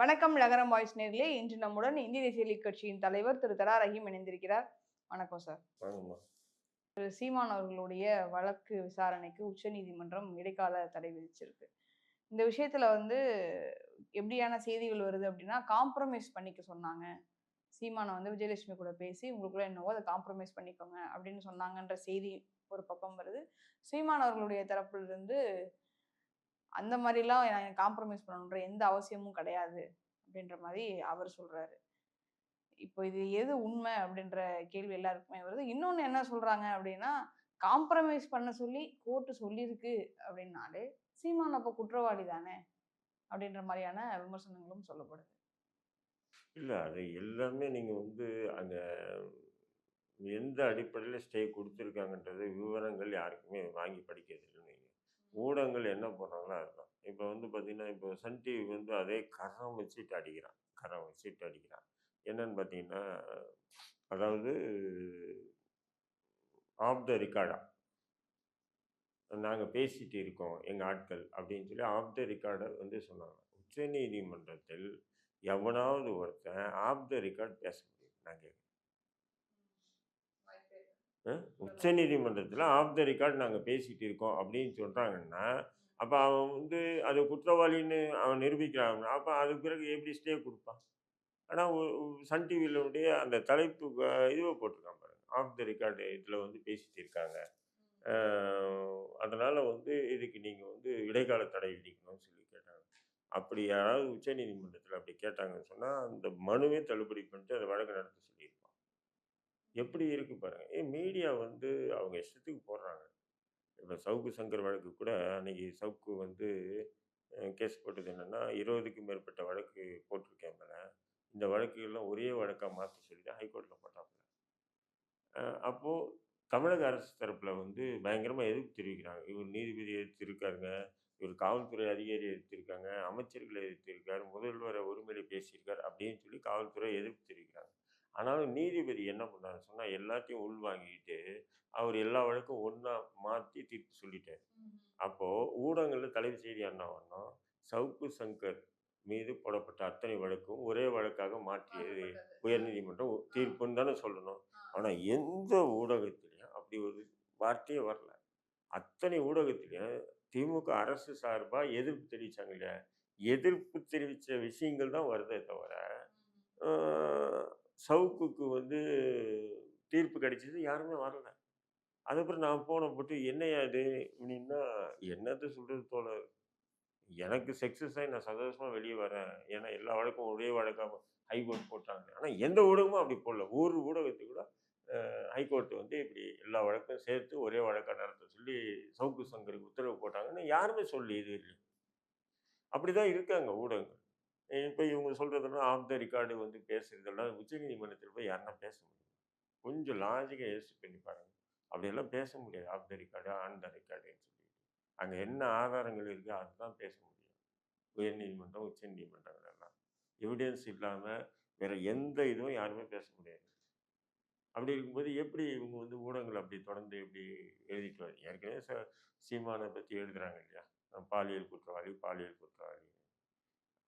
வணக்கம் நகரம் வாய்ஸ் நேர்களே. இன்று நம்முடன் இந்திய தேசிய லீக் கட்சியின் தலைவர் திரு தலா ரஹீம் இணைந்திருக்கிறார். வணக்கம் சார். திரு சீமான் அவர்களுடைய வழக்கு விசாரணைக்கு உச்சநீதிமன்றம் இடைக்கால தடை விதிச்சிருக்கு. இந்த விஷயத்துல வந்து எப்படியான செய்திகள் வருது அப்படின்னா காம்ப்ரமைஸ் பண்ணிக்க சொன்னாங்க. சீமானை வந்து விஜயலட்சுமி கூட பேசி உங்களுக்குள்ள என்னவோ அதை காம்ப்ரமைஸ் பண்ணிக்கோங்க அப்படின்னு சொன்னாங்கன்ற செய்தி ஒரு பக்கம் வருது. சீமான் அவர்களுடைய தரப்புல இருந்து அந்த மாதிரிலாம் காம்ப்ரமைஸ் பண்ணணுன்ற எந்த அவசியமும் கிடையாது அப்படின்ற மாதிரி அவர் சொல்கிறாரு இப்போ இது எது உண்மை அப்படின்ற கேள்வி எல்லாருக்குமே வருது. இன்னொன்று என்ன சொல்கிறாங்க அப்படின்னா காம்ப்ரமைஸ் பண்ண சொல்லி கோர்ட்டு சொல்லியிருக்கு அப்படின்னாலே சீமான் அப்போ குற்றவாளி தானே அப்படின்ற மாதிரியான விமர்சனங்களும் சொல்லப்படுது. இல்லை அது எல்லாமே நீங்கள் வந்து அந்த எந்த அடிப்படையில் ஸ்டே கொடுத்துருக்காங்கன்றது விவரங்கள் யாருக்குமே வாங்கி படிக்கிறது இல்லைன்னு ஊடகங்கள் என்ன பண்ணுறாங்களோ அதுதான் இப்போ வந்து பார்த்திங்கன்னா இப்போ சன் டிவி வந்து அதே கரம் வச்சுட்டு அடிக்கிறான். கரம் வச்சுட்டு அடிக்கிறான். என்னன்னு பார்த்தீங்கன்னா அதாவது ஆஃப் த ரெக்கார்டா நாங்கள் பேசிட்டு இருக்கோம் எங்கள் ஆட்கள் அப்படின்னு சொல்லி ஆஃப் த ரெக்கார்டை வந்து சொன்னாங்க. உச்சநீதிமன்றத்தில் எவனாவது ஒருத்தன் ஆஃப் த ரெக்கார்ட் பேச முடியும். நான் உச்ச உச்சநீதிமன்றத்தில் ஆஃப் த ரெக்கார்ட் நாங்கள் பேசிகிட்டு இருக்கோம் அப்படின்னு சொல்கிறாங்கன்னா அப்போ அவன் வந்து அது குற்றவாளின்னு அவன் நிரூபிக்கிறான் அப்போ அதுக்கு பிறகு எப்படி ஸ்டே கொடுப்பான்? ஆனால் சன் டிவியிலுடைய அந்த தலைப்பு இதுவை போட்டிருக்கான் பாருங்க. ஆஃப் த ரெக்கார்டு இதில் வந்து பேசிகிட்டு இருக்காங்க. அதனால் வந்து இதுக்கு நீங்கள் வந்து இடைக்கால தடை விதிக்கணும்னு சொல்லி கேட்டாங்க. அப்படி யாராவது உச்சநீதிமன்றத்தில் அப்படி கேட்டாங்கன்னு சொன்னால் அந்த மனுவே தள்ளுபடி பண்ணிட்டு அதை வழக்கு நடத்த சொல்லி எப்படி இருக்கு பாருங்க. ஏன் மீடியா வந்து அவங்க இஷ்டத்துக்கு போடுறாங்க. இப்போ சவுக்கு சங்கர் வழக்கு கூட அன்னைக்கு சவுக்கு வந்து கேஸ் போட்டது என்னன்னா இருபதுக்கும் மேற்பட்ட வழக்கு போட்டிருக்கேன் மேலே. இந்த வழக்குகள்லாம் ஒரே வழக்காக மாற்றி சொல்லிட்டு ஹைகோர்ட்டில் போட்டாப்புல. அஹ் அப்போ தமிழக அரசு தரப்புல வந்து பயங்கரமா எதிர்ப்பு தெரிவிக்கிறாங்க. இவர் நீதிபதி எதிர்த்து இருக்காருங்க இவர் காவல்துறை அதிகாரி எதிர்த்திருக்காங்க அமைச்சர்களை எதிர்த்திருக்காரு முதல்வரை ஒருமையில பேசியிருக்காரு அப்படின்னு சொல்லி காவல்துறை எதிர்ப்பு தெரிவிக்கிறாங்க. ஆனாலும் நீதிபதி என்ன பண்ணாரு சொன்னா எல்லாத்தையும் உள்வாங்கிட்டு அவர் எல்லா வழக்கும் ஒண்ணா மாத்தி தீர்ப்பு சொல்லிட்டாரு. அப்போ ஊடகங்கள்ல தலைமை செய்தி என்ன பண்ணோம் சவுக்கு சங்கர் மீது போடப்பட்ட அத்தனை வழக்கும் ஒரே வழக்காக மாற்றியது உயர்நீதிமன்றம் தீர்ப்புன்னு தானே சொல்லணும். ஆனா எந்த ஊடகத்திலையும் அப்படி ஒரு வார்த்தையே வரல. அத்தனை ஊடகத்திலையும் திமுக அரசு சார்பா எதிர்ப்பு தெரிவிச்சாங்க இல்லையா? எதிர்ப்பு தெரிவித்த விஷயங்கள் தான் வருதே தவிர சவுக்குக்கு வந்து தீர்ப்பு கிடைச்சது யாருமே வரல. அதுக்கப்புறம் நான் போன போட்டு என்னையா இது? அப்படின்னா என்னத்த சொல்கிறது தோழர்? எனக்கு சக்ஸஸ் ஆகி நான் சந்தோஷமாக வெளியே வரேன். ஏன்னா எல்லா வழக்கும் ஒரே வழக்காக ஹைகோர்ட் போட்டாங்க. ஆனால் எந்த ஊடகமும் அப்படி போடல. ஒரு ஊடகத்துக்கு கூட ஹைகோர்ட் வந்து இப்படி எல்லா வழக்கும் சேர்த்து ஒரே வழக்காக நடத்த சொல்லி சவுக்கு சங்கருக்கு உத்தரவு போட்டாங்கன்னு யாருமே சொல்லி இது இல்லை. அப்படிதான் இருக்காங்க ஊடகங்கள். இப்போ இவங்க சொல்கிறதுனா ஆஃப் த ரெக்கார்டு வந்து பேசுறதெல்லாம் உச்சநீதிமன்றத்தில் போய் யாருன்னா பேச முடியும். கொஞ்சம் லாஜிக்காக யோசிச்சு பண்ணி பாருங்கள் அப்படியெல்லாம் பேச முடியாது. Off the record on the ரெக்கார்டுன்னு சொல்லிட்டு. அங்கே என்ன ஆதாரங்கள் இருக்கோ அதுதான் பேச முடியும். உயர்நீதிமன்றம் உச்சநீதிமன்றங்கள் எல்லாம். எவிடன்ஸ் இல்லாமல் வேறு எந்த இதுவும் யாருமே பேச முடியாது. அப்படி இருக்கும்போது எப்படி இவங்க வந்து ஊடகங்கள் அப்படி தொடர்ந்து எப்படி எழுதிட்டு வர ஏற்கனவே ச சீமானை பற்றி எழுதுகிறாங்க இல்லையா? பாலியல் குற்றவாளி பாலியல் குற்றவாளி.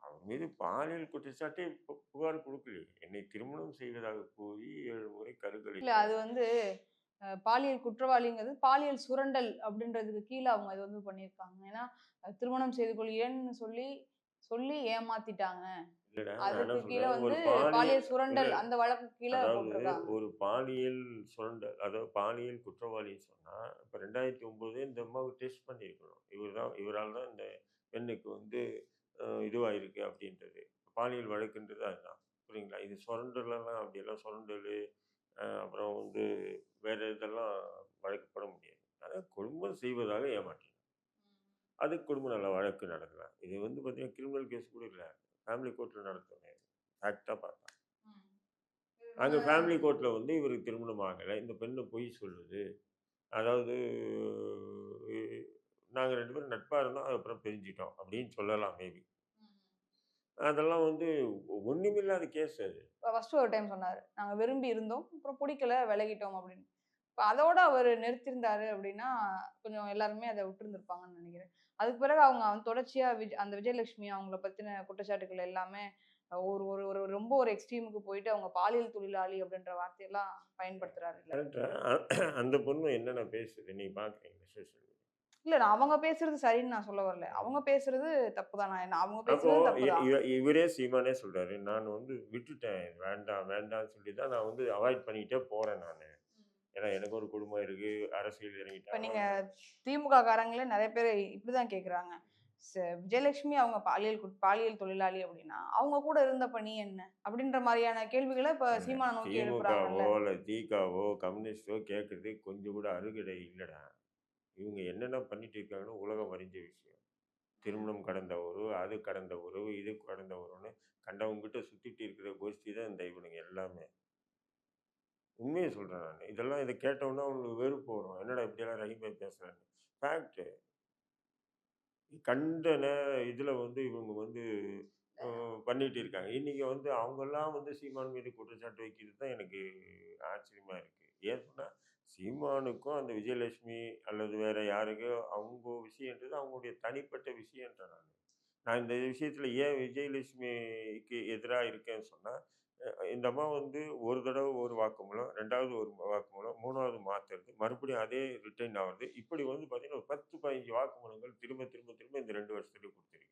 அவர் மீது பாலியல் குற்றச்சாட்டே புகார் கொடுக்கலையே என்னை திருமணம் செய்வதாக கூறி ஏழு முறை இல்ல கருக்கலை அது வந்து பாலியல் குற்றவாளிங்கிறது பாலியல் சுரண்டல் அப்படின்றதுக்கு கீழே அவங்க இது வந்து பண்ணியிருக்காங்க. ஏன்னா திருமணம் செய்து கொள்கிறேன்னு சொல்லி சொல்லி ஏமாத்திட்டாங்க. அதுக்கு கீழே வந்து பாலியல் சுரண்டல் இல்ல அந்த வழக்கு கீழே ஒரு பாலியல் சுரண்டல் அதாவது பாலியல் குற்றவாளின்னு சொன்னா இப்போ ரெண்டாயிரத்தி ஒன்பது இந்த அம்மாவுக்கு டெஸ்ட் பண்ணியிருக்கணும். இவர் தான் இவரால் தான் இந்த பெண்ணுக்கு வந்து இதுவாயிருக்கு அப்படின்றது. பாலியல் வழக்குன்றது அதுதான் புரியுங்களா? இது சுரண்டலாம் அப்படியெல்லாம் சுரண்டல் அப்புறம் வந்து வேற இதெல்லாம் வழக்கப்பட முடியாது. அதாவது குடும்பம் செய்வதாக ஏமாற்றினார் அது குடும்ப நல வழக்கு நடக்கலாம் இது வந்து பார்த்தீங்கன்னா கிரிமினல் கேஸ் கூட இல்லை. ஃபேமிலி கோர்ட்டில் நடத்தணும் ஃபேக்டாக பார்த்தா. அங்கே ஃபேமிலி கோர்ட்டில் வந்து இவருக்கு திருமணம் ஆகலை. இந்த பெண்ணு பொய் சொல்லுது. அதாவது நாங்கள் ரெண்டு பேரும் நட்பாக இருந்தோம். அதுக்கப்புறம் பிரிஞ்சிட்டோம். அப்படின்னு சொல்லலாம் மேபி அதெல்லாம் வந்து ஒன்றுமில்லாத கேஸ் அது. ஃபர்ஸ்ட் ஒரு டைம் சொன்னாரு. நாங்க விரும்பி இருந்தோம். அப்புறம் பிடிக்கல விலகிட்டோம் அப்படின்னு. இப்போ அதோட அவர் நிறுத்தியிருந்தாரு அப்படின்னா கொஞ்சம் எல்லாருமே அதை விட்டுருந்துருப்பாங்கன்னு நினைக்கிறேன். அதுக்கு பிறகு அவங்க அவன் தொடர்ச்சியா விஜ் அந்த விஜயலட்சுமி அவங்கள பத்தின குற்றச்சாட்டுகள் எல்லாமே ஒரு ஒரு ஒரு ரொம்ப ஒரு எக்ஸ்ட்ரீமுக்கு போயிட்டு அவங்க பாலியல் தொழிலாளி அப்படின்ற வார்த்தையெல்லாம் கரெக்டா. அந்த பொண்ணு என்னென்ன பேசுது? நீ பார்க்குறீங்க இல்ல நான் அவங்க பேசுறது சரின்னு நான் சொல்ல வரல. அவங்க பேசுறது தப்பு தான் நான் அவங்க பேசுறது தப்பு தான் இவரே சீமானே சொல்றாரு. நான் வந்து விட்டுட்டேன். வேண்டாம் வேண்டாம்னு சொல்லி தான் நான் வந்து அவாய்ட் பண்ணிக்கிட்டே போறேன் நான். ஏன்னா எனக்கு ஒரு குடும்பம் இருக்கு. அரசியல் இப்ப இறங்கிட்டேன் நீங்க திமுக காரங்களே நிறைய பேர் இப்படிதான் கேக்குறாங்க. விஜயலட்சுமி அவங்க பாலியல் பாலியல் தொழிலாளி அப்படின்னா அவங்க கூட இருந்த பணி என்ன? அப்படின்ற மாதிரியான கேள்விகளை இப்ப சீமான நோக்கி திமுகவோ இல்லை தீகாவோ கம்யூனிஸ்டோ கேட்கறது கொஞ்சம் கூட அருகடை இல்லைடா. இவங்க என்னென்ன பண்ணிட்டு இருக்காங்கன்னு உலகம் அறிஞ்ச விஷயம். திருமணம் கடந்த உறவு அது கடந்த உறவு இது கடந்த உறவுன்னு கண்டவங்ககிட்ட சுத்திட்டு இருக்கிற கோஷ்டி தான் இந்த இவனுங்க எல்லாமே. உண்மையை சொல்றேன் நான். இதெல்லாம் இதை கேட்டோன்னா அவங்களுக்கு வெறுப்பு வரும். என்னடா இப்படியெல்லாம் ரஹீமை பேசுறான்னு. ஃபேக்ட் கண்ட நே இதில் வந்து இவங்க வந்து அஹ், பண்ணிட்டு இருக்காங்க. இன்னைக்கு வந்து அவங்கெல்லாம் வந்து சீமான் மீது குற்றச்சாட்டு வைக்கிறது தான் எனக்கு ஆச்சரியமா இருக்கு. ஏன் சொன்னா சீமானுக்கும் அந்த விஜயலட்சுமி அல்லது வேற யாருக்கோ அவங்க விஷயன்றது அவங்களுடைய தனிப்பட்ட விஷயன்ற நான். நான் இந்த விஷயத்துல ஏன் விஜயலட்சுமிக்கு எதிராக இருக்கேன்னு சொன்னா அஹ், இந்த அம்மா வந்து ஒரு தடவை ஒரு வாக்குமூலம் ரெண்டாவது ஒரு வாக்குமூலம் மூணாவது மாத்துறது மறுபடியும் அதே ரிட்டைன் ஆகுறது. இப்படி வந்து பார்த்தீங்கன்னா ஒரு பத்து பதினஞ்சு வாக்குமூலங்கள் திரும்ப திரும்ப திரும்ப இந்த ரெண்டு வருஷத்துல கொடுத்துருக்கு.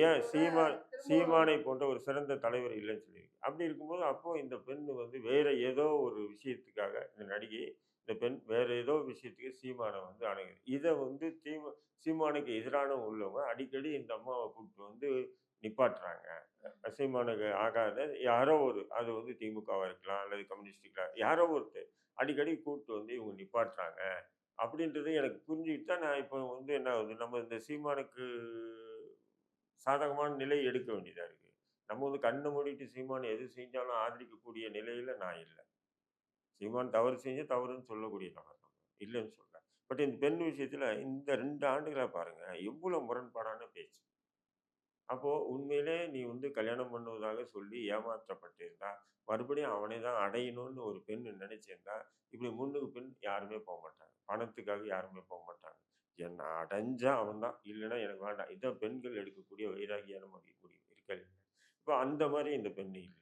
ஏன் சீமான் சீமானை போன்ற ஒரு சிறந்த தலைவர் இல்லைன்னு சொல்லியிருக்கு. அப்படி இருக்கும்போது அப்போ இந்த பெண் வந்து வேற ஏதோ ஒரு விஷயத்துக்காக இந்த நடிகை இந்த பெண் வேறு ஏதோ விஷயத்துக்கு சீமானை வந்து அணுகுது. இதை வந்து தீம சீமானுக்கு எதிரான உள்ளவங்க அடிக்கடி இந்த அம்மாவை கூப்பிட்டு வந்து நிப்பாட்டுறாங்க. சீமானுக்கு ஆகாத யாரோ ஒரு அது வந்து திமுகவாக இருக்கலாம் அல்லது கம்யூனிஸ்டுக்கலாம் யாரோ ஒருத்தர் அடிக்கடி கூப்பிட்டு வந்து இவங்க நிப்பாட்டுறாங்க. அப்படின்றது எனக்கு புரிஞ்சுக்கிட்டு தான் நான் இப்போ வந்து என்ன ஆகுது நம்ம இந்த சீமானுக்கு சாதகமான நிலை எடுக்க வேண்டியதாக இருக்குது நம்ம வந்து கண்ணை மூடிட்டு சீமான் எது செஞ்சாலும் ஆதரிக்கக்கூடிய நிலையில் நான் இல்லை. சீமான் தவறு செஞ்சு தவறுன்னு சொல்லக்கூடிய நபர் நம்ம இல்லைன்னு சொல்கிறேன் பட் இந்த பெண் விஷயத்தில் இந்த ரெண்டு ஆண்டுகளா பாருங்கள் எவ்வளோ முரண்பாடான பேச்சு. அப்போது உண்மையிலே நீ வந்து கல்யாணம் பண்ணுவதாக சொல்லி ஏமாற்றப்பட்டிருந்தா மறுபடியும் அவனை தான் அடையணும்னு ஒரு பெண் நினைச்சிருந்தா இப்படி முன்னுக்கு பெண் யாருமே போக மாட்டாங்க. பணத்துக்காக யாருமே போக மாட்டாங்க. என்ன அடைஞ்சா அவன் தான் இல்லைன்னா எனக்கு வேண்டாம். இதான் பெண்கள் எடுக்கக்கூடிய வைராகியான முடிவு முடிவு இருக்கல் இப்போ அந்த மாதிரி இந்த பெண் இல்லை.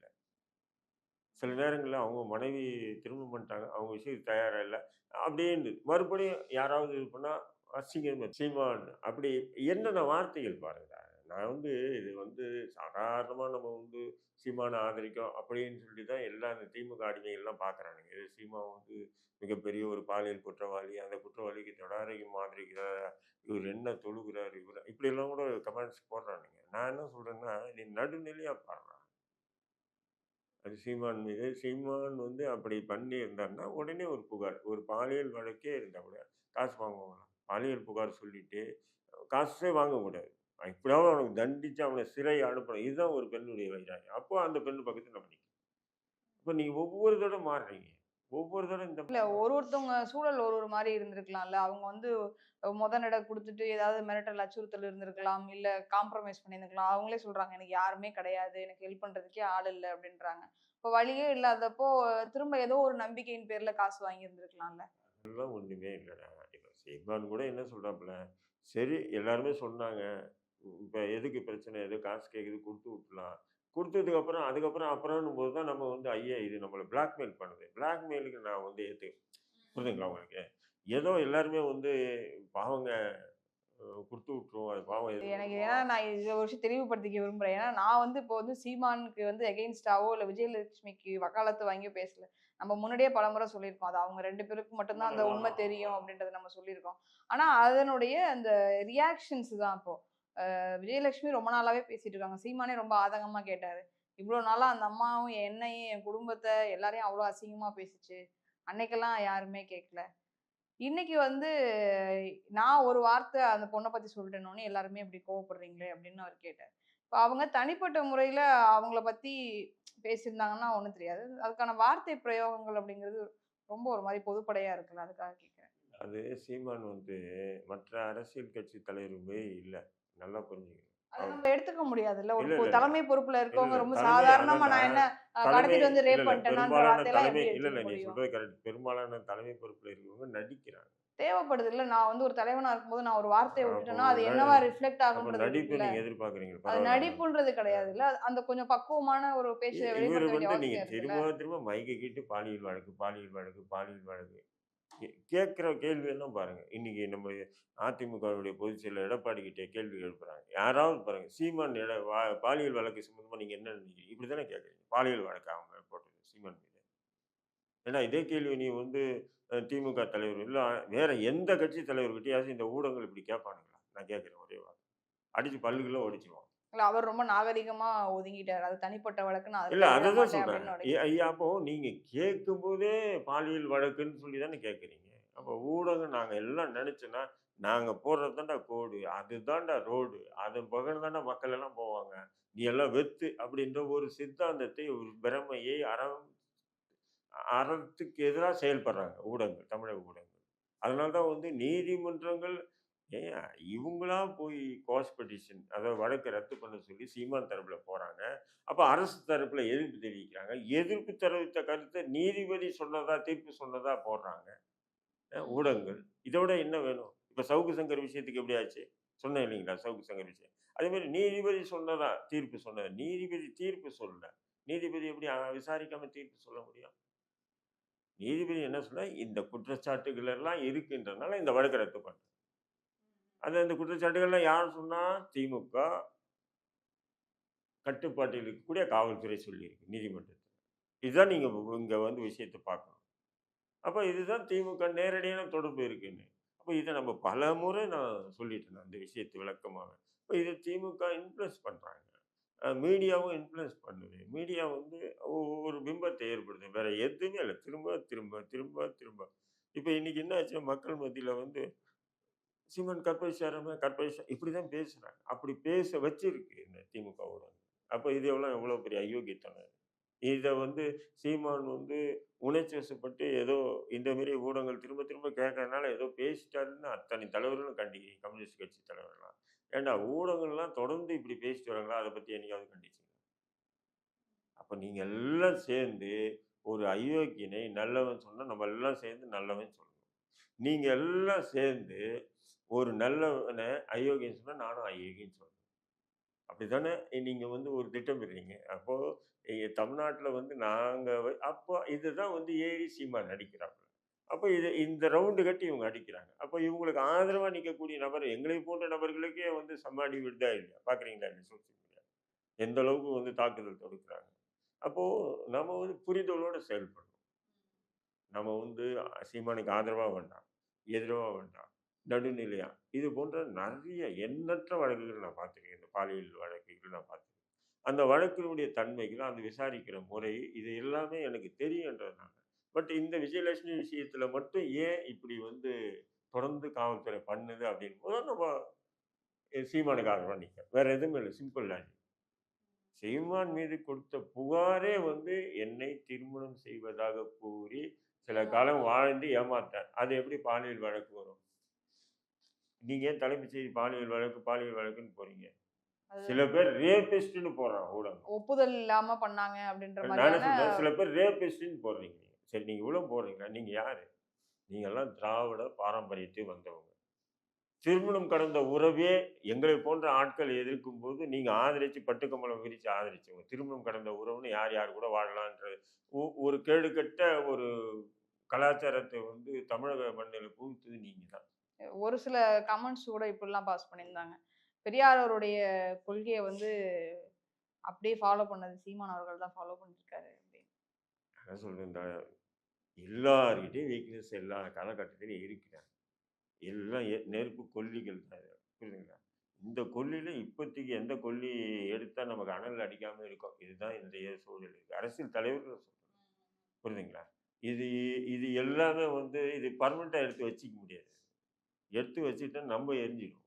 சில நேரங்களில் அவங்க மனைவி திரும்ப பண்ணிட்டாங்க அவங்க விஷயம் தயாராக இல்லை. அப்படின்னு மறுபடியும் யாராவது இது பண்ணால் அசிங்கம் சீமான் அப்படி என்னென்ன வார்த்தைகள் பாருங்க. நான் வந்து இது வந்து சாதாரணமாக நம்ம வந்து சீமானை ஆதரிக்கும் அப்படின்னு சொல்லி தான் எல்லா இந்த திமுக அடிமைகள்லாம் பார்க்குறானுங்க இது சீமா வந்து மிகப்பெரிய ஒரு பாலியல் குற்றவாளி அந்த குற்றவாளிக்கு தொடரையும் ஆதரிக்கிறார் இவர் என்ன தொழுகிறார் இவர் இப்படியெல்லாம் கூட கமெண்ட்ஸ் போடுறானுங்க. நான் என்ன சொல்கிறேன்னா நீ நடுநிலையாக பாடுறான் அது சீமான் மீது. சீமான் வந்து அப்படி பண்ணி இருந்தாருன்னா உடனே ஒரு புகார். ஒரு பாலியல் வழக்கே இருந்தால் கூட காசு வாங்குவாங்க பாலியல் புகார் சொல்லிட்டு காசே வாங்கக்கூடாது இப்படியாவது அவனுக்கு தண்டிச்சு அவனை சிறை அனுப்பணும். இதுதான் ஒரு பெண்ணுடைய வைராயம் அப்போ அந்த பெண்ணு பக்கத்தில் நம்ம நிற்கும் இப்போ நீங்கள் ஒவ்வொரு தடவை மாறுறீங்க. ஒவ்வொரு தடவை இந்த இல்ல ஒரு ஒருத்தவங்க சூழல் ஒரு ஒரு மாதிரி இருந்திருக்கலாம்ல. அவங்க வந்து முத நட கொடுத்துட்டு ஏதாவது மிரட்டல் அச்சுறுத்தல் இருந்திருக்கலாம் இல்ல காம்ப்ரமைஸ் பண்ணியிருந்திருக்கலாம். அவங்களே சொல்றாங்க எனக்கு யாருமே கிடையாது. எனக்கு ஹெல்ப் பண்றதுக்கே ஆள் இல்லை அப்படின்றாங்க. இப்போ வழியே இல்லாதப்போ திரும்ப ஏதோ ஒரு நம்பிக்கையின் பேர்ல காசு வாங்கி இருந்திருக்கலாம்ல அதெல்லாம் ஒன்றுமே இல்லைடா சீமான் கூட என்ன சொல்கிறாப்புல சரி எல்லாருமே சொன்னாங்க. இப்போ எதுக்கு பிரச்சனை? எது காசு கேட்குது கொடுத்து விட்டுலாம் கொடுத்ததுக்கு அப்புறம் அதுக்கப்புறம் அப்புறம்னு போது தான் நம்ம வந்து ஐயா இது நம்மளை பிளாக்மெயில் பண்ணுது. பிளாக்மெயிலுக்கு நான் வந்து ஏற்று புரியுதுங்களா உங்களுக்கு? ஏதோ எல்லாருமே வந்து பாவங்க கொடுத்து விட்டுருவோம். அது பாவம் எனக்கு ஏன்னா நான் இதை ஒரு விஷயம் தெளிவுபடுத்திக்க விரும்புறேன். ஏன்னா நான் வந்து இப்போ வந்து சீமானுக்கு வந்து எகெயின்ஸ்டாவோ இல்லை விஜயலட்சுமிக்கு வக்காலத்து வாங்கியோ பேசல. நம்ம முன்னாடியே பலமுறை சொல்லியிருக்கோம். அது அவங்க ரெண்டு பேருக்கும் மட்டும்தான் அந்த உண்மை தெரியும் அப்படின்றத நம்ம சொல்லியிருக்கோம். ஆனா அதனுடைய அந்த ரியாக்ஷன்ஸ் தான் இப்போ. அஹ் விஜயலட்சுமி ரொம்ப நாளாவே பேசிட்டு இருக்காங்க. சீமானே ரொம்ப ஆதங்கமா கேட்டாரு. இவ்வளோ நாளாக அந்த அம்மாவும் என்னையும் என் குடும்பத்தை எல்லாரையும் அவ்வளோ அசிங்கமாக பேசிச்சு. அன்னைக்கெல்லாம் யாருமே கேட்கல இன்னைக்கு வந்து நான் ஒரு வார்த்தை அந்த பொண்ணை பற்றி சொல்லிட்டேனோன்னு எல்லாருமே இப்படி கோவப்படுறீங்களே அப்படின்னு அவர் கேட்டார். இப்போ அவங்க தனிப்பட்ட முறையில் அவங்கள பற்றி பேசியிருந்தாங்கன்னா ஒன்றும் தெரியாது. அதுக்கான வார்த்தை பிரயோகங்கள் அப்படிங்கிறது ரொம்ப ஒரு மாதிரி பொதுப்படையாக இருக்குல்ல அதுக்காக கேட்குறேன் அது சீமான் வந்து மற்ற அரசியல் கட்சி தலைவருமே இல்லை. நல்லா புரிஞ்சுக்கணும் நம்ம எடுத்துக்க முடியாதுல்ல. ஒரு. தலைமை பொறுப்புல இருக்கவங்க ரொம்ப சாதாரணமா நான் என்ன கடத்திட்டு வந்து ரேப் எப்படி இல்ல இல்ல நீ சொல்றது கரெக்ட். பெரும்பாலான தலைமை பொறுப்புல இருக்கிறவங்க நடிக்கிறாங்க. தேவைப்படுது இல்ல நான் வந்து ஒரு தலைவனா இருக்கும்போது நான் ஒரு வார்த்தையை விட்டுட்டேன்னா அது என்னவா ரிஃப்ளெக்ட் அப்ப ஆகுன்றது நடிப்பு நீங்க எதிர்பார்க்கறீங்க அது நடிப்புன்றது கிடையாது இல்ல அந்த கொஞ்சம் பக்குவமான ஒரு பேச்சை வெளிப்படுத்த வேண்டிய அவசியம் திரும்ப திரும்ப மைக்கை கேட்டு பாலியல் வழக்கு பாலியல் வழக்கு பாலியல் வழக்கு கேட்குற கேள்வி எல்லாம் இன்றைக்கி நம்ம அதிமுகவுடைய பொதுச் செயலர் எடப்பாடி கிட்டே கேள்வி எழுப்புறாங்க. யாராவது பாருங்கள் சீமான் இட வா- பாலியல் வழக்கு சம்மந்தமாக நீங்கள் என்ன நினைக்கிறீங்க? இப்படிதானே கேட்குறீங்க. பாலியல் வழக்கு அவங்க போட்டது சீமான் மீது. ஏன்னா இதே கேள்வி நீ வந்து திமுக தலைவர் இல்லை வேறு எந்த கட்சி தலைவர்கிட்டையாச்சும் இந்த ஊடகங்கள் இப்படி கேட்பானுங்களா? நான் கேட்குறேன் ஒரே வாரம் அடிச்சு பல்லுகளை ஒடிச்சிருவான் இல்ல அவர் ரொம்ப நாகரிகமா ஒதுங்கிட்டாரு. அது தனிப்பட்ட வழக்கு நான் இல்ல அதுல விட அதை தான் மாட்டேன் சொல்றேன். ஐயா அப்போ நீங்க கேட்கும்போதே பாலியல் வழக்குன்னு சொல்லி தானே கேட்குறீங்க. அப்போ ஊடகம் நாங்க எல்லாம் நினைச்சோன்னா நாங்க போடுறது தான்டா கோடு அதுதான்டா ரோடு அது பகல் தான்டா மக்கள் எல்லாம் போவாங்க. நீ எல்லாம் வெத்து அப்படின்ற ஒரு சித்தாந்தத்தை ஒரு பிரமையை அறம் அறத்துக்கு எதிராக செயல்படுறாங்க ஊடகங்கள் தமிழக ஊடகங்கள். அதனால தான் வந்து நீதிமன்றங்கள் ஏன்? இவங்களா போய் கோஸ் பெட்டிஷன் அதாவது வழக்கு ரத்து பண்ண சொல்லி சீமான் தரப்பில் போகிறாங்க அப்போ அரசு தரப்பில் எதிர்ப்பு தெரிவிக்கிறாங்க. எதிர்ப்பு தெரிவித்த கருத்தை நீதிபதி சொன்னதா தீர்ப்பு சொன்னதா போடுறாங்க. ஊடகங்கள். ஊடகங்கள் இதோட என்ன வேணும்? இப்போ சவுக்கு சங்கர் விஷயத்துக்கு எப்படி ஆச்சு? சொன்னேன் இல்லைங்களா சவுக்கு சங்கர் விஷயம்? அதேமாதிரி நீதிபதி சொன்னதா தீர்ப்பு சொன்னது? நீதிபதி தீர்ப்பு சொல்லலை. நீதிபதி எப்படி விசாரிக்காமல் விசாரிக்காம தீர்ப்பு சொல்ல முடியும்? நீதிபதி என்ன சொன்னா இந்த குற்றச்சாட்டுகள் எல்லாம் இருக்குன்றதுனால இந்த வழக்கு ரத்து பண்ணுறேன் அது அந்த குற்றச்சாட்டுகள்லாம் யார் சொன்னால் திமுக கட்டுப்பாட்டில் இருக்கக்கூடிய காவல்துறை சொல்லியிருக்கு நீதிமன்றத்தில். இதுதான் நீங்கள் இங்கே வந்து விஷயத்தை பார்க்கணும். அப்போ இதுதான் திமுக நேரடியான தொடர்பு இருக்குன்னு. அப்போ இதை நம்ம பல முறை நான் சொல்லிட்டேன் அந்த விஷயத்தை விளக்கமாக. இப்போ இதை திமுக இன்ஃப்ளூயன்ஸ் பண்ணுறாங்க மீடியாவும் இன்ஃப்ளூயன்ஸ் பண்ணுது. மீடியா வந்து ஒவ்வொரு ஒரு பிம்பத்தை ஏற்படுது வேறு எதுவுமே இல்லை. திரும்ப திரும்ப திரும்ப திரும்ப. இப்போ இன்றைக்கி என்ன ஆச்சு? மக்கள் மத்தியில் வந்து சீமான் கற்பழிச்சாரமே கற்பழிச்சா இப்படி தான் பேசுகிறாங்க அப்படி பேச வச்சிருக்கு இந்த திமுகவோட. அப்போ இது எவ்வளோ எவ்வளோ பெரிய அயோக்கியத்தனம் இதை? வந்து சீமான் வந்து உணர்ச்சி வசப்பட்டு ஏதோ இந்த மாரி ஊடகங்கள் திரும்ப திரும்ப கேட்கறதுனால ஏதோ பேசிட்டாருன்னு அத்தனை தலைவர்களும் கண்டிக்கிறீங்க கம்யூனிஸ்ட் கட்சி தலைவர்கள்லாம். ஏண்டா ஊடகங்கள்லாம் தொடர்ந்து இப்படி பேசிட்டு வராங்களா? அதை பற்றி என்னைக்காவது கண்டிச்சிங்க அப்போ நீங்கள் எல்லாம் சேர்ந்து ஒரு அயோக்கியனை நல்லவன் சொன்னால் நம்ம எல்லாம் சேர்ந்து நல்லவன் சொல்லணும். நீங்கள் எல்லாம் சேர்ந்து ஒரு நல்லவனை அயோக்கியம் சொன்னால் நானும் அய்யோகின்னு சொல்கிறேன் அப்படி தானே நீங்கள் வந்து ஒரு திட்டம் பெறீங்க அப்போது தமிழ்நாட்டில் வந்து நாங்கள் அப்போ இதுதான் வந்து ஏரி சீமா நடிக்கிறாங்க அப்போ இது இந்த ரவுண்டு கட்டி இவங்க அடிக்கிறாங்க. அப்போ இவங்களுக்கு ஆதரவாக நிற்கக்கூடிய நபர் எங்களை போன்ற நபர்களுக்கே வந்து சமாளி விடுதா இல்லையா? பார்க்குறீங்களா இல்லை சோசியல் மீடியா எந்த அளவுக்கு வந்து தாக்குதல் தொடுக்கிறாங்க? அப்போது நம்ம வந்து புரிதலோடு செயல்படணும். நம்ம வந்து சீமானுக்கு ஆதரவாக வேண்டாம் எதிராக வேண்டாம். நடுநிலையா. இது போன்ற நிறைய எண்ணற்ற வழக்குகள் நான் பார்த்துருக்கேன். இந்த பாலியல் வழக்குகள் நான் பார்த்துருக்கேன். அந்த வழக்கினுடைய தன்மைகள் அந்த விசாரிக்கிற முறை இது எல்லாமே எனக்கு தெரியுன்றதுனால. பட் இந்த விஜயலட்சுமி விஷயத்தில் மட்டும் ஏன் இப்படி வந்து தொடர்ந்து காவல்துறை பண்ணுது அப்படின்னு போது நம்ம அஹ் சீமானுக்கு ஆதரவாக நிற்க எதுவுமே இல்லை. சிம்பிள் லாஜிக் சீமான் மீது கொடுத்த புகாரே வந்து என்னை திருமணம் செய்வதாக கூறி சில காலம் வாழ்ந்து ஏமாத்தார். அது எப்படி பாலியல் வழக்கு வரும்? நீங்க ஏன் தலைமைச் செய்தி பாலியல் வழக்கு பாலியல் வழக்குன்னு போறீங்க? சில பேர் ரேபிஸ்ட்னு போடுறான் ஊடகம். ஒப்புதல் இல்லாம பண்ணாங்க அப்படின்ற சொல்றேன்? சில பேர் ரேபிஸ்ட்னு போடுறீங்க. சரி நீங்க இவ்வளவு போடுறீங்களா? நீங்க யாரு? நீங்க எல்லாம் திராவிட பாரம்பரியத்தை வந்தவங்க. திருமணம் கடந்த உறவே எங்களை போன்ற ஆட்கள் எதிர்க்கும் போது நீங்க ஆதரிச்சு பட்டுக்கம்பளம் விரிச்சு ஆதரிச்சவங்க. திருமணம் கடந்த உறவுன்னு யார் யார் கூட வாழலான்ற ஒ- ஒரு கேடுகட்ட ஒரு கலாச்சாரத்தை வந்து தமிழக மண்ணில் புகுத்தது நீங்க தான் ஒரு சில கமெண்ட்ஸ் கூட இப்படிலாம் பாஸ் பண்ணியிருந்தாங்க. பெரியார் அவருடைய கொள்கையை வந்து அப்படியே ஃபாலோ பண்ணது சீமான் அவர்கள் தான் ஃபாலோ பண்ணியிருக்காரு அப்படின்னு. அதான் சொல்றேன் எல்லார்கிட்டையும் வீக்னஸ் எல்லா காலகட்டத்திலையும் இருக்கிறாங்க. எல்லாம் எ- நெருப்பு கொல்லிகள் தான் புரியுதுங்களா இந்த கொல்லியில் இப்போதைக்கு எந்த கொல்லி எடுத்தால் நமக்கு அனல் அடிக்காமல் இருக்கும்? இதுதான் இன்றைய சூழல். இருக்கு அரசியல் தலைவர்கள் சொல்கிறேன் புரியுதுங்களா இது இது எல்லாமே வந்து இது பர்மனெண்ட்டாக எடுத்து வச்சுக்க முடியாது. எடுத்து வச்சுட்டா நம்ம எரிஞ்சிடும்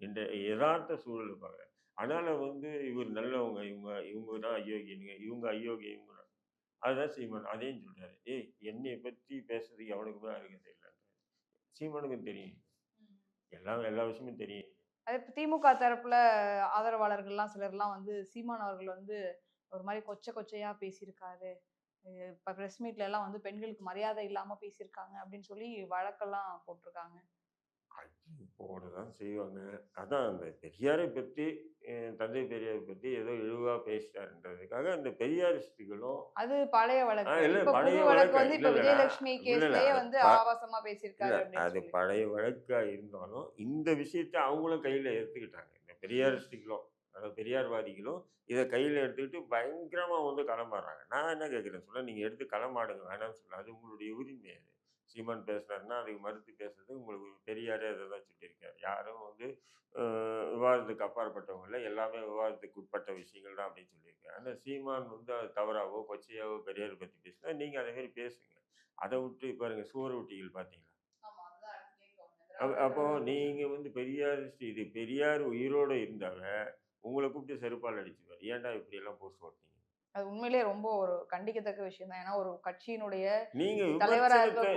இந்த யதார்த்த சூழலை பார்க்குறேன் அதனால வந்து இவர் நல்லவங்க இவங்க இவங்க தான் அயோக்கியனுங்க இவங்க அயோக்கிய இவங்க தான். அதுதான் சீமான். அதையும் சொல்றாரு. ஏய் என்னை பற்றி பேசுறதுக்கு எவனுக்குமே அருகதை இல்லை சீமானுக்கும் தெரியும். எல்லாம் எல்லா விஷயமும் தெரியும். அது திமுக தரப்புல ஆதரவாளர்கள்லாம் சிலர்லாம் வந்து சீமான் அவர்கள் வந்து ஒரு மாதிரி கொச்சை கொச்சையா பேசியிருக்காரு. இப்ப ப்ரெஸ் மீட்ல எல்லாம் வந்து பெண்களுக்கு மரியாதை இல்லாம பேசியிருக்காங்க அப்படின்னு சொல்லி வழக்கெல்லாம் போட்டிருக்காங்க. அது போட தான் செய்வாங்க. அதான் அந்த பெரியாரை பற்றி தந்தை பெரியாரை பற்றி ஏதோ இழிவாக பேசிட்டாருன்றதுக்காக அந்த பெரியாரிஸ்டுகளும் அது பழைய வழக்கு. இல்ல, பழைய வழக்கு. வந்து இப்ப விஜயலட்சுமி கேஸ்லயே வந்து ப- ஆபாசமா பேசியிருக்காரு இல்லை அப்படின்னு அது பழைய வழக்காக இருந்தாலும் இந்த விஷயத்தை அவங்களும் கையில் எடுத்துக்கிட்டாங்க. இந்த பெரியாரிஸ்டுகளும் அதாவது பெரியார்வாதிகளும் இதை கையில் எடுத்துக்கிட்டு பயங்கரமாக வந்து களமாடுறாங்க. நான் என்ன கேட்குறேன் சொல்ல நீங்கள் எடுத்து களமாடுங்க. வேணாம்னு சொல்ல அது உங்களுடைய உரிமை அது. சீமான் பேசுனாருன்னா அதுக்கு மறுத்து பேசுறது உங்களுக்கு பெரியாரே அதை தான் சொல்லியிருக்காரு. யாரும் வந்து விவாதத்துக்கு அப்பாற்பட்டவங்க இல்லை. எல்லாமே விவாதத்துக்கு உட்பட்ட விஷயங்கள் தான் அப்படின்னு சொல்லியிருக்காரு. ஆனால் சீமான் வந்து அது தவறாவோ கொச்சையாவோ பெரியாரை பற்றி பேசினா நீங்கள் அதே மாதிரி பேசுங்க. அதை விட்டு பாருங்க சுவரொட்டிகள் பார்த்தீங்களா? அப்ப- அப்போ நீங்க வந்து பெரியார் இது பெரியார் உயிரோட இருந்தாங்க உங்களை கூப்பிட்டு செருப்பால் அடிச்சுவார் ஏன்டா இப்படி எல்லாம் போஸ்ட் ஓட்டினீங்க அது உண்மையிலேயே ரொம்ப ஒரு கண்டிக்கத்தக்க விஷயம் தான். ஏன்னா ஒரு கட்சியினுடைய நீங்க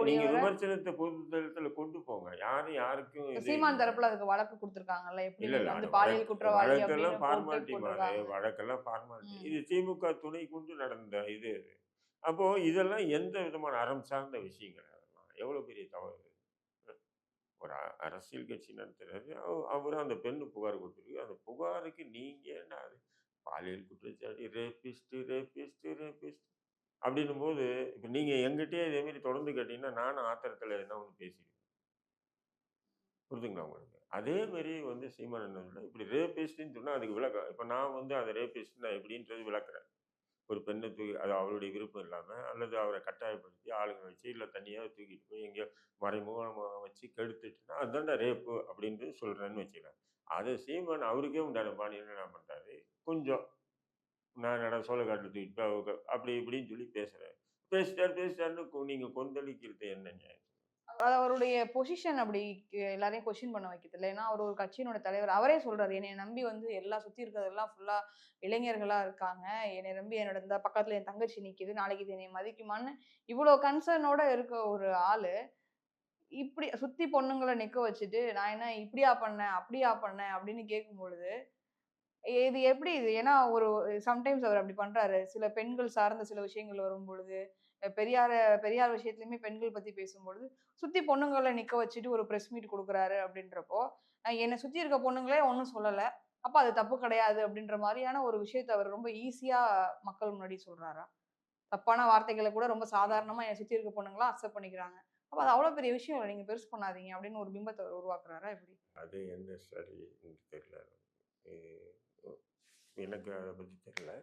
நீங்க விமர்சனத்தை பொது தளத்துல கொண்டு போங்க. யாரும் யாருக்கும் சீமான் தரப்புல அதுக்கு வழக்கு கொடுத்திருக்காங்கல்ல? எப்படி வந்து பாலியல் குற்றவாளி வழக்கெல்லாம் ஃபார்மாலிட்டி வழக்கெல்லாம் ஃபார்மாலிட்டி. இது திமுக துணை கொண்டு நடந்த இது. அப்போ இதெல்லாம் எந்த விதமான அறம் சார்ந்த விஷயங்கள் எவ்வளவு பெரிய தவறு? ஒரு அரசியல் கட்சி நடத்துறாரு அவர் அவரும் அந்த பெண்ணு புகார் கொடுத்துருக்கு. அந்த புகாருக்கு நீங்கள் என்ன அது? பாலியல் குற்றச்சாட்டு ரேபிஸ்ட்டு ரேபிஸ்ட்டு ரேபிஸ்ட் அப்படின்னும் போது இப்போ நீங்கள் எங்கிட்டயே இதேமாரி தொடர்ந்து கேட்டிங்கன்னா நானும் ஆத்திரத்தில் என்ன ஒன்று பேசிடுவேன் புரிதுங்களா உங்களுக்கு? அதே மாதிரி வந்து சீமானந்தன் என்ன இப்படி ரேபிஸ்ட்டுன்னு சொன்னால் அதுக்கு விளக்கம். இப்போ நான் வந்து அதை ரேபிஸ்ட் நான் எப்படின்றது விளக்குறேன். ஒரு பெண்ணை தூக்கி அது அவருடைய விருப்பம் இல்லாமல் அல்லது அவரை கட்டாயப்படுத்தி ஆளுங்க வச்சு இல்லை தனியாக தூக்கிட்டு போய் எங்கேயோ மறைமுகமாக வச்சு கெடுத்துட்டுனா அதுதான்டா ரேப்பு அப்படின்ட்டு சொல்கிறேன்னு வச்சுக்கிறேன் அதை சீமான் அவருக்கே உண்டான பாணியில் என்ன பண்ணுறாரு கொஞ்சம் நான் நட சோழக்காட்டில் தூக்கிட்டு போய் அவங்க அப்படி இப்படின்னு சொல்லி பேசுகிறேன் பேசிட்டார் பேசிட்டாருன்னு நீங்கள் கொந்தளிக்கிறது என்னங்க? அது அவருடைய பொசிஷன் அப்படி எல்லாரையும் கொஸ்டின் பண்ண வைக்கிறது இல்லை. ஏன்னா அவர் ஒரு கட்சியினோட தலைவர். அவரே சொல்றாரு என்னை நம்பி வந்து எல்லா சுத்தி இருக்கிறதெல்லாம் ஃபுல்லா இளைஞர்களா இருக்காங்க. என்னை நம்பி என்னோட இந்த பக்கத்துல என் தங்கச்சி நிக்குது. நாளைக்கு இது என்னை மதிக்குமான்னு இவ்வளோ கன்சர்னோட இருக்க ஒரு ஆளு இப்படி சுத்தி பொண்ணுங்களை நிக்க வச்சுட்டு நான் என்ன இப்படியா பண்ணேன் அப்படியா பண்ணேன் அப்படின்னு கேட்கும் பொழுது இது எப்படி இது? ஏன்னா ஒரு சம்டைம்ஸ் அவர் அப்படி பண்றாரு. சில பெண்கள் சார்ந்த சில விஷயங்கள் வரும் பொழுது பெரியார பெரியார் விஷயத்துலயுமே பெண்கள் பத்தி பேசும்பொழுது சுத்தி பொண்ணுங்களை நிக்க வச்சுட்டு ஒரு பிரஸ் மீட் கொடுக்குறாரு அப்படின்றப்போ என்னை சுத்தி இருக்க பொண்ணுங்களே ஒன்றும் சொல்லல. அப்ப அது தப்பு கிடையாது அப்படின்ற மாதிரியான ஒரு விஷயத்தை அவர் ரொம்ப ஈஸியா மக்கள் முன்னாடி சொல்றாரா? தப்பான வார்த்தைகளை கூட ரொம்ப சாதாரணமா என்னை சுத்தி இருக்க பொண்ணுங்களா அக்செப்ட் பண்ணிக்கிறாங்க. அப்ப அது அவ்வளவு பெரிய விஷயம் இல்லை. நீங்க பெருசு பண்ணாதீங்க அப்படின்னு ஒரு பிம்பத்தை அவர் உருவாக்குறாரா எப்படி? அது என்ன ஸ்டடி? தெரியல. எனக்கு அதை பற்றி தெரியல.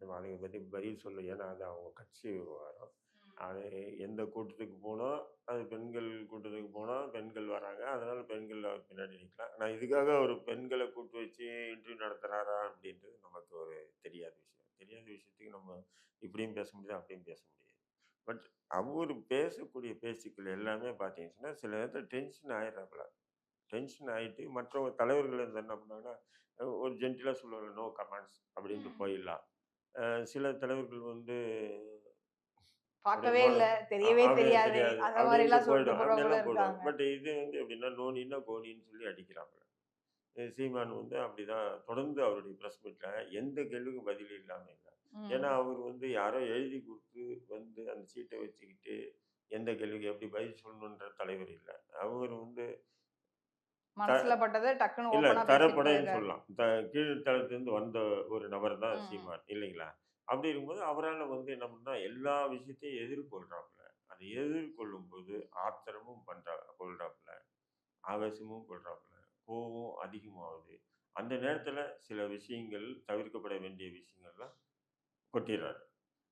நம்ம அதை பற்றி பதில் சொல்ல. ஏன்னா அது அவங்க கட்சி விவகாரம். அது எந்த கூட்டத்துக்கு போனோம் அது பெண்கள் கூட்டத்துக்கு போனால் பெண்கள் வராங்க. அதனால பெண்கள் அவர் பின்னாடி நிற்கலாம் ஆனால் இதுக்காக ஒரு பெண்களை கூட்டு வச்சு இன்டர்வியூ நடத்துகிறாரா அப்படின்றது நமக்கு ஒரு தெரியாத விஷயம். தெரியாத விஷயத்துக்கு நம்ம இப்படியும் பேச முடியாது அப்படியும் பேச முடியாது. பட் அவர் பேசக்கூடிய பேச்சுக்கள் எல்லாமே பார்த்தீங்கன்னா சில நேரத்தில் டென்ஷன் ஆயிடுறாப்புல. டென்ஷன் ஆகிட்டு மற்றவங்க தலைவர்கள் வந்து என்ன பண்ணாங்கன்னா ஒரு ஜென்டிலாக சொல்லுவாங்க நோ கமெண்ட்ஸ் அப்படின்ட்டு. போயிடலாம். சில தலைவர்கள் வந்து பார்க்கவே அப்படியே இல்ல தெரியவே அவங்களுக்கு தெரியாது பட் இது வந்து எப்படின்னா நோனின்னா கோனின்னு சொல்லி அடிக்கிறாங்க சீமான் வந்து அப்படிதான் தொடர்ந்து அவருடைய ப்ரெஸ் மீட்டில் எந்த கேள்விக்கும் பதில் இல்லாமல் இல்லை. ஏன்னா அவர் வந்து யாரோ எழுதி கொடுத்து வந்து அந்த சீட்டை வச்சுக்கிட்டு எந்த கேள்விக்கு எப்படி பதில் சொல்லணுன்ற தலைவர் இல்லை. அவர் வந்து மனசுல பட்டதை டக்குன்னு இல்ல தரப்படைன்னு சொல்லலாம். த கீழ்த்தளத்திலிருந்து வந்த ஒரு நபர் தான். சீமான் இல்லைங்களா? அப்படி இருக்கும்போது அவரால் வந்து என்ன பண்ணா எல்லா விஷயத்தையும் எதிர்கொள்றாப்புல. அதை எதிர்கொள்ளும் போது ஆத்திரமும் பண்றா கொள்றாப்புல. ஆவேசமும் கொள்றாப்புல. கோபம் அதிகமாகுது. அந்த நேரத்தில் சில விஷயங்கள் தவிர்க்கப்பட வேண்டிய விஷயங்கள்லாம் கொட்டிடுறாரு.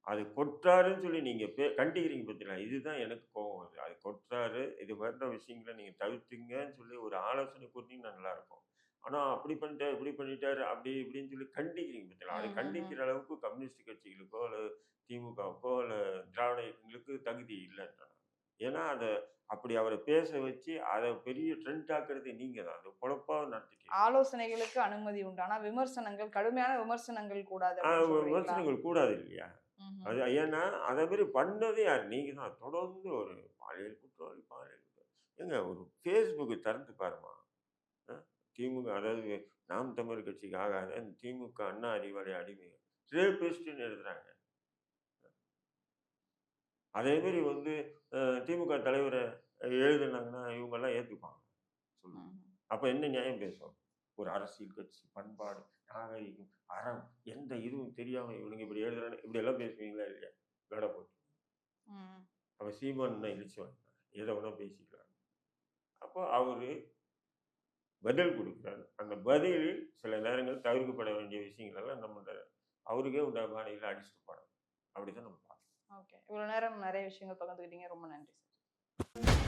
அது கொட்டாருன்னு சொல்லி நீங்கள் பே கண்டிக்கிறீங்க பார்த்தீங்களா இதுதான் எனக்கு கோபம் வருது அது கொட்டாரு இது மாதிரியான விஷயங்களை நீங்கள் தவிர்த்துங்கன்னு சொல்லி ஒரு ஆலோசனை கொடுத்தீங்கன்னா நல்லா இருக்கும் ஆனால் அப்படி பண்ணிட்டாரு இப்படி பண்ணிட்டாரு அப்படி இப்படின்னு சொல்லி கண்டிக்கிறீங்க பார்த்தீங்களா அதை. கண்டிக்கிற அளவுக்கு கம்யூனிஸ்ட் கட்சிகளுக்கோ அல்லது திமுகவுக்கோ அல்ல திராவிட இயக்கங்களுக்கு தகுதி இல்லைன்றாங்க ஏன்னா அதை அப்படி அவரை பேச வச்சு அதை பெரிய ட்ரெண்ட் ஆக்குறது நீங்க தான். அது பொழப்பாக நடத்திட்டீங்க ஆலோசனைகளுக்கு அனுமதி உண்டு. ஆனா விமர்சனங்கள் கடுமையான விமர்சனங்கள் கூடாது விமர்சனங்கள் கூடாது இல்லையா. அது ஏன்னா அதை மாதிரி பண்ணதே யார்? நீங்க தான். தொடர்ந்து ஒரு பாலியல் குற்றவாளி பாலியல் குற்றவாளி. ஏங்க ஒரு ஃபேஸ்புக்கு திறந்து பாருமா? திமுக அதாவது நாம் தமிழர் கட்சிக்கு ஆகாத திமுக அண்ணா அறிவாளி அடிமை ரேபிஸ்ட்னு எழுதுறாங்க. அதே மாதிரி வந்து திமுக தலைவரை எழுதுனாங்கன்னா இவங்கெல்லாம் ஏற்றுப்பாங்க சொல்லுங்க. அப்போ என்ன நியாயம் பேசும் ஒரு அரசியல் கட்சி பண்பாடு நாகரிகம் அறம் எந்த இதுவும் தெரியாமல் இவனுங்க இப்படி எழுதுறானு இப்படி எல்லாம் பேசுவீங்களா இல்லையா? மேடை போட்டு. அப்போ சீமான் இழிச்சு வந்தார் எதை வேணா பேசிக்கிறாங்க அப்போ அவர் பதில் கொடுக்குறாரு. அந்த பதிலில் சில நேரங்கள் தவிர்க்கப்பட வேண்டிய விஷயங்கள் எல்லாம் நம்ம அவருக்கே உண்டா பாணியில் அடிச்சுட்டு போகிறோம் அப்படி தான் நம்ம பார்க்கணும். ஓகே. இவ்வளவு நேரம் நிறைய விஷயங்கள் பகிர்ந்துக்கிட்டீங்க. ரொம்ப நன்றி சார்.